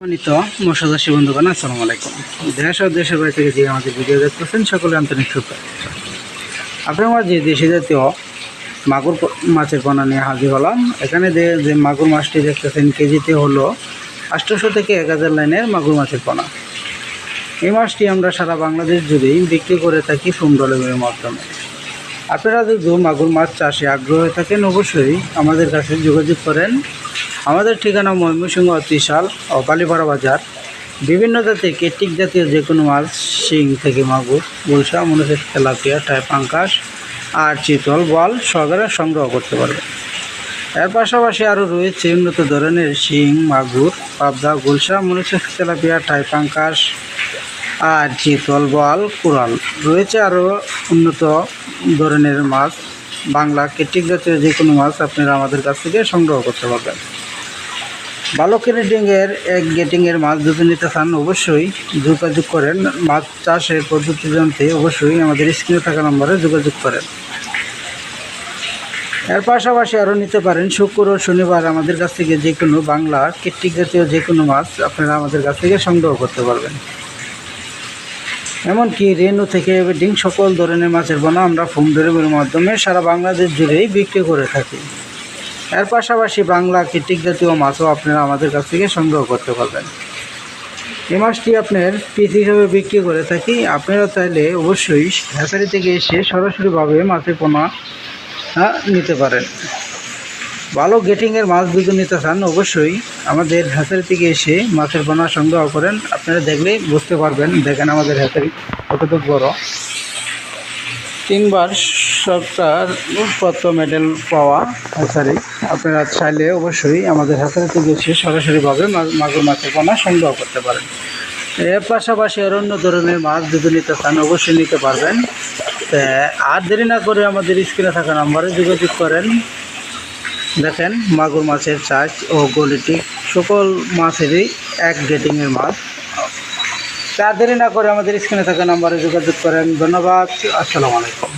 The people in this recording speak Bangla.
সম্মানিত মশাদাসী বন্ধুগণ, আসসালামু আলাইকুম। দেশ ও দেশের বাড়ি থেকে যে আমাদের ভিডিও দেখতেছেন, সকলে আন্তরিক শুভেচ্ছা। আপনার মাঝে দেশি জাতীয় মাগুর মাছের পোনা নিয়ে হাজির হলাম। এখানে যে যে মাগুর মাছটি দেখতেছেন, কেজিতে হলো আটশোশো থেকে এক হাজার লাইনের মাগুর মাছের পোনা। এই মাছটি আমরা সারা বাংলাদেশ জুড়েই বিক্রি করে থাকি ফোম ডেলিভারির মাধ্যমে। আপনারা যদি মাগুর মাছ চাষে আগ্রহ থাকেন, অবশ্যই আমাদের কাছে যোগাযোগ করেন আমাদের ঠিকানা ময়মনসিংহ ত্রিশাল ও কালীপাড়া বাজার। বিভিন্ন জাতীয় কেটিক জাতীয় যে কোনো মাছ শিং থেকে মাগুর গুলশা মনুষের তেলাপিয়া, টাই পাঙ্কাস আর চিতল বল সহকারে সংগ্রহ করতে পারবে। এর পাশাপাশি আরও রয়েছে উন্নত ধরনের শিং, মাগুর, পাবদা, গুলশা মনুষের তেলাপিয়া, টাই পাঙ্কাস আর চিতল বল কুড়াল। রয়েছে আরও উন্নত ধরনের মাছ। বাংলা কেটিক জাতীয় যে কোনো মাছ আপনারা আমাদের কাছ থেকে সংগ্রহ করতে পারবেন। ভালো গ্রেডিংয়ের এক গেটিংয়ের মাছ যদি নিতে চান, অবশ্যই যোগাযোগ করেন। মাছ চাষের পদ্ধতি জানতে অবশ্যই আমাদের স্ক্রিনে থাকা নম্বরে যোগাযোগ করেন। এর পাশাপাশি আরও নিতে পারেন, শুক্র ও শনিবার আমাদের কাছ থেকে যে কোনো বাংলা কীর্তিক জাতীয় যে কোনো মাছ আপনারা আমাদের কাছ থেকে সংগ্রহ করতে পারবেন। এমনকি রেনু থেকে ডিং সকল ধরনের মাছের বোনা আমরা ফোম ডেলিভারির মাধ্যমে সারা বাংলাদেশ জুড়েই বিক্রি করে থাকি। এর পাশাপাশি বাংলা কীর্তিক জাতীয় মাছও আপনারা আমাদের কাছ থেকে সংগ্রহ করতে পারবেন। এই মাছটি আপনার পিস হিসাবে বিক্রি করে থাকি। আপনারা চাইলে অবশ্যই হ্যাচারি থেকে এসে সরাসরিভাবে মাছের পোনা নিতে পারেন। ভালো গেটিংয়ের মাছ যদি নিতে চান, অবশ্যই আমাদের হ্যাচারি থেকে এসে মাছের পোনা সংগ্রহ করেন। আপনারা দেখলেই বুঝতে পারবেন, দেখেন আমাদের হ্যাচারি কতটুকু বড়। তিনবার সরকার পত্র মেডেল পাওয়া হ্যাচারি আপনারা চাইলে অবশ্যই আমাদের হ্যাচারি থেকে এসে সরাসরিভাবে মাগুর মাছের পোনা সংগ্রহ করতে পারেন। এর পাশাপাশি আর অন্য ধরনের মাছ যদি নিতে চান, অবশ্যই নিতে পারবেন। আর দেরি না করে আমাদের স্ক্রিনে থাকা নাম্বারে যোগাযোগ করেন। দেখেন মাগুর মাছের চাষ ও গলিটি সকল মাছেরই এক গেটিংয়ের মাছ। তা আর দেরি না করে আমাদের স্ক্রিনে থাকা নাম্বারে যোগাযোগ করেন। ধন্যবাদ। আসসালামু আলাইকুম।